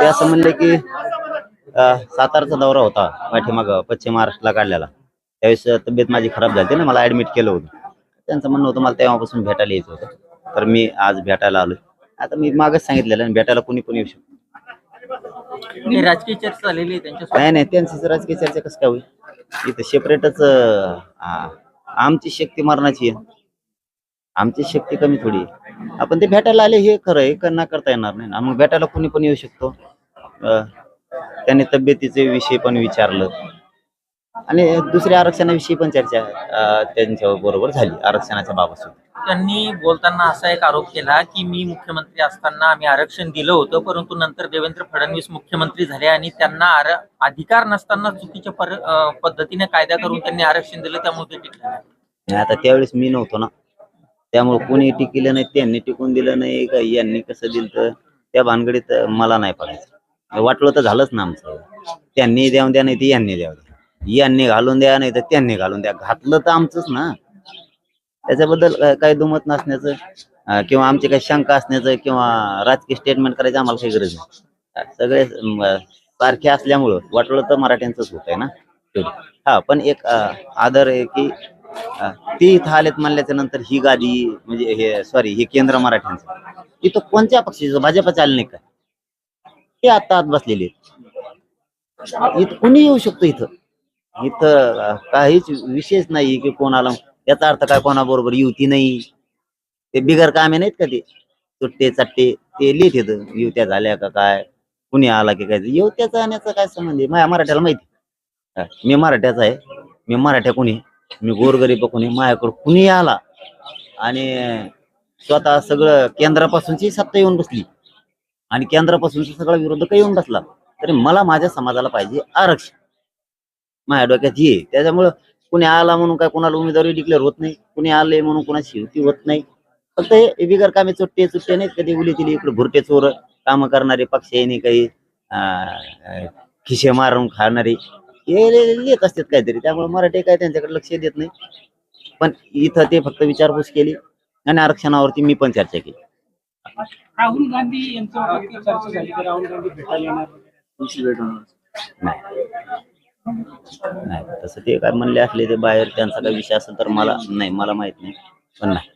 ते असं म्हणले की सातारचा दौरा होता पाठीमाग पश्चिम महाराष्ट्राला काढलेला. त्यावेळेस तब्येत माझी खराब झाली ना मला ऍडमिट केलं होतं. त्यांचं म्हणणं होतं मला तेव्हापासून भेटायला यायचं होतं. तर मी आज भेटायला आलोय. आता मी मागच सांगितलेलं आणि भेटायला कुणी पण येऊ शकतो राजकीय चर्चा झालेली नाही नाही त्यांची राजकीय चर्चा कसं काय होईल? इथं सेपरेटच आमची शक्ती मरणाची आहे. आमची शक्ती कमी थोडी आहे. आपण ते भेटायला आले हे खरं आहे न करता येणार नाही. ना मग भेटायला कुणी पण येऊ शकतो. अं, त्यांनी तब्येतीचे विषय पण विचारलं. आणि दुसऱ्या आरक्षणाविषयी पण चर्चा अं, त्यांच्या बरोबर झाली आरक्षणाच्या बाबत सुद्धा त्यांनी बोलताना असा एक आरोप केला की मी मुख्यमंत्री असताना आम्ही आरक्षण दिलं होतं परंतु नंतर देवेंद्र फडणवीस मुख्यमंत्री झाले आणि त्यांना आर- अधिकार नसताना चुकीच्या पर- अं, पद्धतीने कायदा करून त्यांनी आरक्षण दिलं त्यामुळे ते टिकले नाही. आणि आता त्यावेळेस मी नव्हतो ना. त्यामुळे कोणी टिकलं नाही त्यांनी टिकून दिलं नाही का यांनी कसं दिलं तर त्या भानगडीत मला नाही पडायचं वाटलं तर झालंच ना आमचं. त्यांनी द्यावून द्या नाही ते यांनी द्याव द्या. यांनी घालून द्या नाही तर त्यांनी घालून द्या. घातलं तर आमचंच ना. त्याच्याबद्दल काही दुमत नसण्याचं किंवा आमची काही शंका असण्याचं किंवा राजकीय स्टेटमेंट करायचं आम्हाला काही गरज नाही. सगळे सारखे असल्यामुळं वाटलं तर मराठ्यांचंच होत आहे ना. हा पण एक आदर आहे की ती इथं आलेत म्हणल्याच्या नंतर ही गादी म्हणजे हे सॉरी हे केंद्र मराठ्यांचं. इथं कोणत्या पक्षाचं? भाजपचे आले नाही का ते आता आत बसलेले आहेत. इथं कुणी येऊ शकतो इथं? इथं काहीच विशेष नाही की कोणाला याचा अर्थ काय कोणाबरोबर युती नाही. ते बिगर कामे नाहीत का ते? सुट्टे चट्टे ते लिहित येतं. युत्या झाल्या का काय? कुणी आला की काय? युत्याचा आणण्याचा काय संबंध आहे? माझ्या मराठ्याला माहिती मी मराठ्याचा आहे. मी मराठ्या कुणी? मी गोरगरीब कोणी माझ्याकडं कुणी आला आणि स्वतः सगळं केंद्रापासूनची सत्ता येऊन बसली आणि केंद्रापासूनचा सगळा विरोधक येऊन बसला तरी मला माझ्या समाजाला पाहिजे आरक्षण. माझ्या डोक्यात हे आहे. त्याच्यामुळं कुणी आला म्हणून काय कोणाला उमेदवारी डिक्लेअर होत नाही कुणी आले म्हणून कोणाची युती होत नाही. फक्त हे बिगर कामे चुट्टे चुट्टे नाहीत कधी उली तिली इकडे भुरटे चोर कामं करणारे पक्ष काही खिशे मारून खाणारे. हे येत असतात काहीतरी. त्यामुळे मराठी काय त्यांच्याकडे लक्ष देत नाही. पण इथं ते फक्त विचारपूस केली आणि आरक्षणावरती मी पण चर्चा केली. राहुल गांधी यांच्यावर चर्चा झाली. की राहुल गांधी भेटायला येणार. तुमची भेट होणार. नाही. नाही तसं ते काय म्हणले असले ते बाहेर त्यांचा काही विषय असेल तर मला नाही मला माहीत नाही पण नाही.